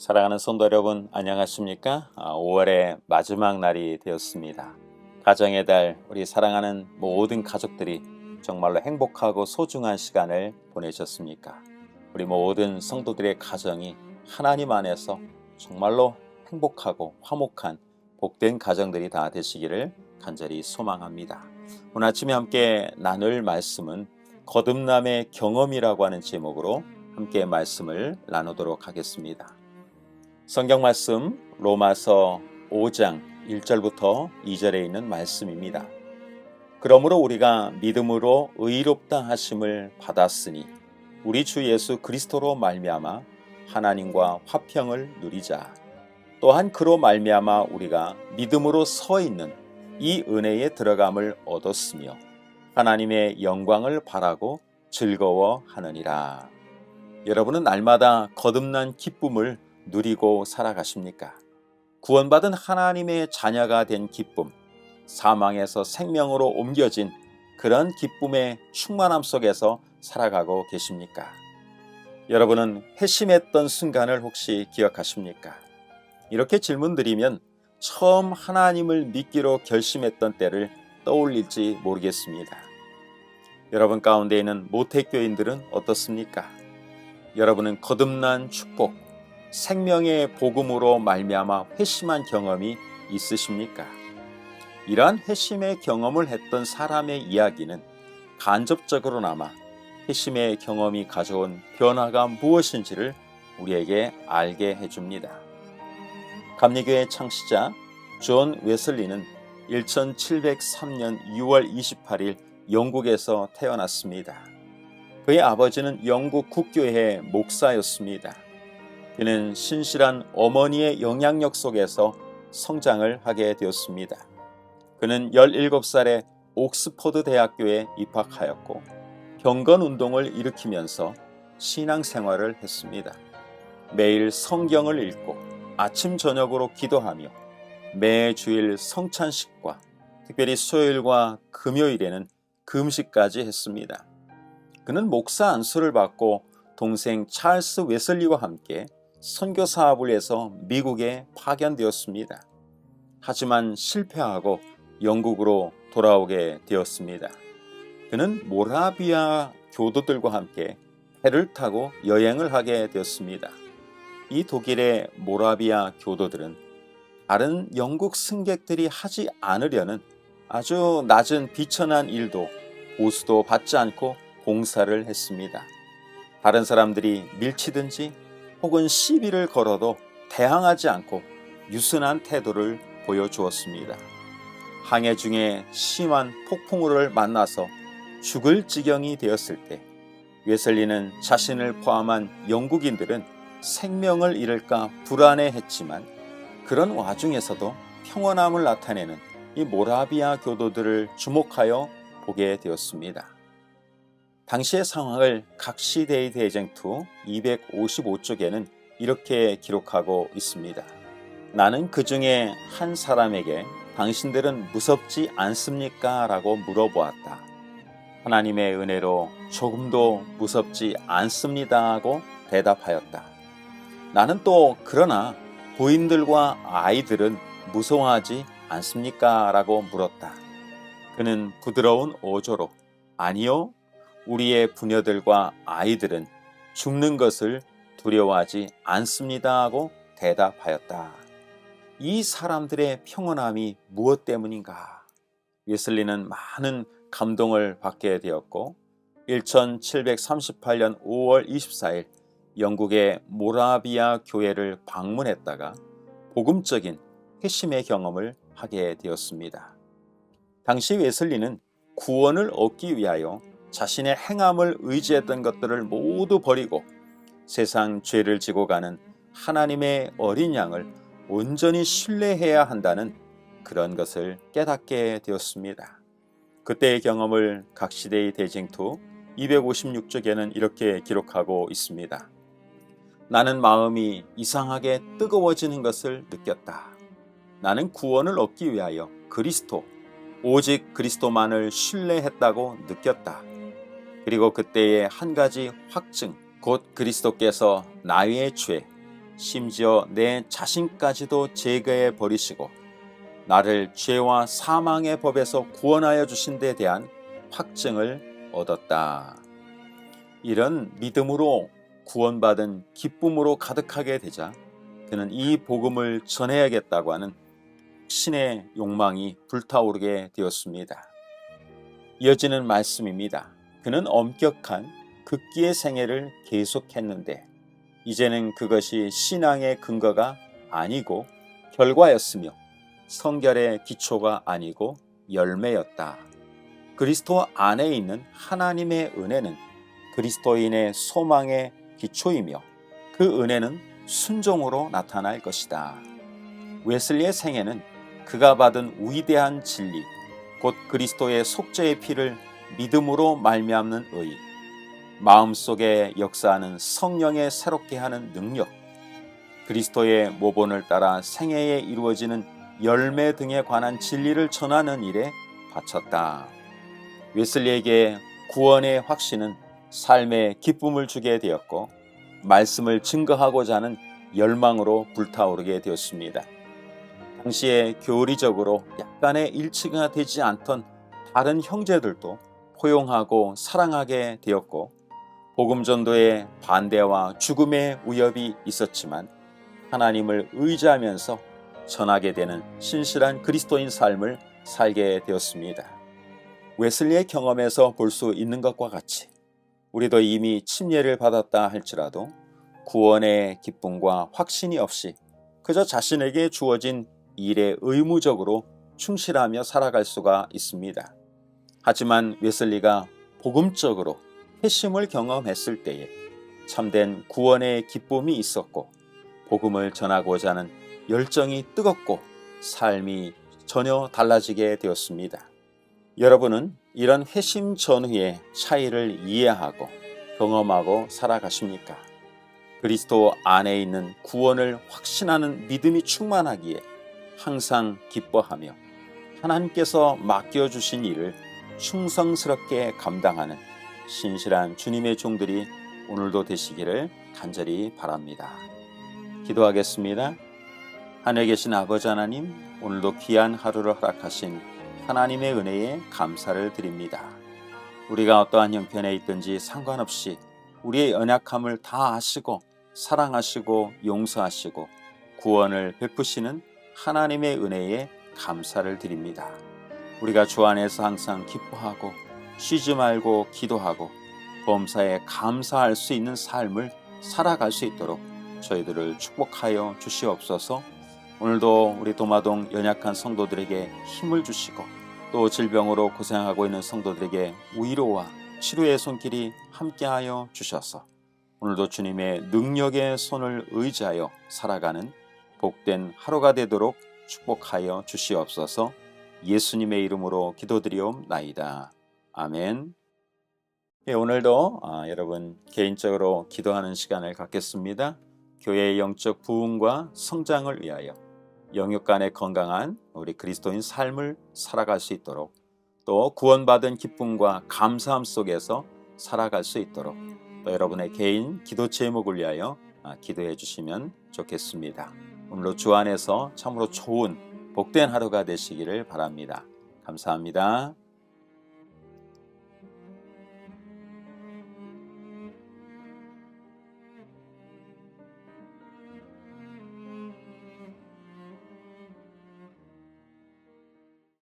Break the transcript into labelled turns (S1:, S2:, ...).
S1: 사랑하는 성도 여러분, 안녕하십니까? 5월의 마지막 날이 되었습니다. 가정의 달, 우리 사랑하는 모든 가족들이 정말로 행복하고 소중한 시간을 보내셨습니까? 우리 모든 성도들의 가정이 하나님 안에서 정말로 행복하고 화목한 복된 가정들이 다 되시기를 간절히 소망합니다. 오늘 아침에 함께 나눌 말씀은 거듭남의 경험이라고 하는 제목으로 함께 말씀을 나누도록 하겠습니다. 성경 말씀 로마서 5장 1절부터 2절에 있는 말씀입니다. 그러므로 우리가 믿음으로 의롭다 하심을 받았으니 우리 주 예수 그리스도로 말미암아 하나님과 화평을 누리자. 또한 그로 말미암아 우리가 믿음으로 서 있는 이 은혜에 들어감을 얻었으며 하나님의 영광을 바라고 즐거워하느니라. 여러분은 날마다 거듭난 기쁨을 누리고 살아가십니까? 구원받은 하나님의 자녀가 된 기쁨, 사망에서 생명으로 옮겨진 그런 기쁨의 충만함 속에서 살아가고 계십니까? 여러분은 회심했던 순간을 혹시 기억하십니까? 이렇게 질문 드리면 처음 하나님을 믿기로 결심했던 때를 떠올릴지 모르겠습니다. 여러분 가운데 있는 모태교인들은 어떻습니까? 여러분은 거듭난 축복, 생명의 복음으로 말미암아 회심한 경험이 있으십니까? 이러한 회심의 경험을 했던 사람의 이야기는 간접적으로나마 회심의 경험이 가져온 변화가 무엇인지를 우리에게 알게 해줍니다. 감리교의 창시자 존 웨슬리는 1703년 6월 28일 영국에서 태어났습니다. 그의 아버지는 영국 국교회 목사였습니다. 그는 신실한 어머니의 영향력 속에서 성장을 하게 되었습니다. 그는 17살에 옥스퍼드 대학교에 입학하였고 경건 운동을 일으키면서 신앙 생활을 했습니다. 매일 성경을 읽고 아침 저녁으로 기도하며 매 주일 성찬식과 특별히 수요일과 금요일에는 금식까지 했습니다. 그는 목사 안수를 받고 동생 찰스 웨슬리와 함께 선교 사업을 해서 미국에 파견되었습니다. 하지만 실패하고 영국으로 돌아오게 되었습니다. 그는 모라비아 교도들과 함께 배를 타고 여행을 하게 되었습니다. 이 독일의 모라비아 교도들은 다른 영국 승객들이 하지 않으려는 아주 낮은 비천한 일도 보수도 받지 않고 봉사를 했습니다. 다른 사람들이 밀치든지 혹은 시비를 걸어도 대항하지 않고 유순한 태도를 보여주었습니다. 항해 중에 심한 폭풍우를 만나서 죽을 지경이 되었을 때 웨슬리는 자신을 포함한 영국인들은 생명을 잃을까 불안해했지만 그런 와중에서도 평온함을 나타내는 이 모라비아 교도들을 주목하여 보게 되었습니다. 당시의 상황을 각 시대의 대쟁투 255쪽에는 이렇게 기록하고 있습니다. 나는 그 중에 한 사람에게 당신들은 무섭지 않습니까? 라고 물어보았다. 하나님의 은혜로 조금도 무섭지 않습니다. 하고 대답하였다. 나는 또 그러나 부인들과 아이들은 무서워하지 않습니까? 라고 물었다. 그는 부드러운 어조로 아니요. 우리의 부녀들과 아이들은 죽는 것을 두려워하지 않습니다. 하고 대답하였다. 이 사람들의 평온함이 무엇 때문인가? 웨슬리는 많은 감동을 받게 되었고 1738년 5월 24일 영국의 모라비아 교회를 방문했다가 복음적인 회심의 경험을 하게 되었습니다. 당시 웨슬리는 구원을 얻기 위하여 자신의 행함을 의지했던 것들을 모두 버리고 세상 죄를 지고 가는 하나님의 어린 양을 온전히 신뢰해야 한다는 그런 것을 깨닫게 되었습니다. 그때의 경험을 각 시대의 대쟁투 256쪽에는 이렇게 기록하고 있습니다. 나는 마음이 이상하게 뜨거워지는 것을 느꼈다. 나는 구원을 얻기 위하여 그리스도, 오직 그리스도만을 신뢰했다고 느꼈다. 그리고 그때의 한 가지 확증, 곧 그리스도께서 나의 죄, 심지어 내 자신까지도 제거해 버리시고 나를 죄와 사망의 법에서 구원하여 주신 데 대한 확증을 얻었다. 이런 믿음으로 구원받은 기쁨으로 가득하게 되자 그는 이 복음을 전해야겠다고 하는 신의 욕망이 불타오르게 되었습니다. 이어지는 말씀입니다. 그는 엄격한 극기의 생애를 계속했는데 이제는 그것이 신앙의 근거가 아니고 결과였으며 성결의 기초가 아니고 열매였다. 그리스도 안에 있는 하나님의 은혜는 그리스도인의 소망의 기초이며 그 은혜는 순종으로 나타날 것이다. 웨슬리의 생애는 그가 받은 위대한 진리, 곧 그리스도의 속죄의 피를 믿음으로 말미암는 의, 마음속에 역사하는 성령의 새롭게 하는 능력, 그리스도의 모본을 따라 생애에 이루어지는 열매 등에 관한 진리를 전하는 일에 바쳤다. 웨슬리에게 구원의 확신은 삶의 기쁨을 주게 되었고 말씀을 증거하고자 하는 열망으로 불타오르게 되었습니다. 당시에 교리적으로 약간의 일치가 되지 않던 다른 형제들도 포용하고 사랑하게 되었고 복음 전도의 반대와 죽음의 위협이 있었지만 하나님을 의지하면서 전하게 되는 신실한 그리스도인 삶을 살게 되었습니다. 웨슬리의 경험에서 볼 수 있는 것과 같이 우리도 이미 침례를 받았다 할지라도 구원의 기쁨과 확신이 없이 그저 자신에게 주어진 일에 의무적으로 충실하며 살아갈 수가 있습니다. 하지만 웨슬리가 복음적으로 회심을 경험했을 때에 참된 구원의 기쁨이 있었고 복음을 전하고자 하는 열정이 뜨겁고 삶이 전혀 달라지게 되었습니다. 여러분은 이런 회심 전후의 차이를 이해하고 경험하고 살아가십니까? 그리스도 안에 있는 구원을 확신하는 믿음이 충만하기에 항상 기뻐하며 하나님께서 맡겨주신 일을 충성스럽게 감당하는 신실한 주님의 종들이 오늘도 되시기를 간절히 바랍니다. 기도하겠습니다. 하늘에 계신 아버지 하나님, 오늘도 귀한 하루를 허락하신 하나님의 은혜에 감사를 드립니다. 우리가 어떠한 형편에 있든지 상관없이 우리의 연약함을 다 아시고 사랑하시고 용서하시고 구원을 베푸시는 하나님의 은혜에 감사를 드립니다. 우리가 주 안에서 항상 기뻐하고 쉬지 말고 기도하고 범사에 감사할 수 있는 삶을 살아갈 수 있도록 저희들을 축복하여 주시옵소서. 오늘도 우리 도마동 연약한 성도들에게 힘을 주시고 또 질병으로 고생하고 있는 성도들에게 위로와 치료의 손길이 함께하여 주셔서 오늘도 주님의 능력의 손을 의지하여 살아가는 복된 하루가 되도록 축복하여 주시옵소서 예수님의 이름으로 기도드리옵나이다. 아멘. 예, 오늘도 아, 여러분 개인적으로 기도하는 시간을 갖겠습니다. 교회의 영적 부흥과 성장을 위하여 영육 간의 건강한 우리 그리스도인 삶을 살아갈 수 있도록 또 구원받은 기쁨과 감사함 속에서 살아갈 수 있도록 또 여러분의 개인 기도 제목을 위하여 아, 기도해 주시면 좋겠습니다. 오늘도 주 안에서 참으로 좋은 복된 하루가 되시기를 바랍니다. 감사합니다.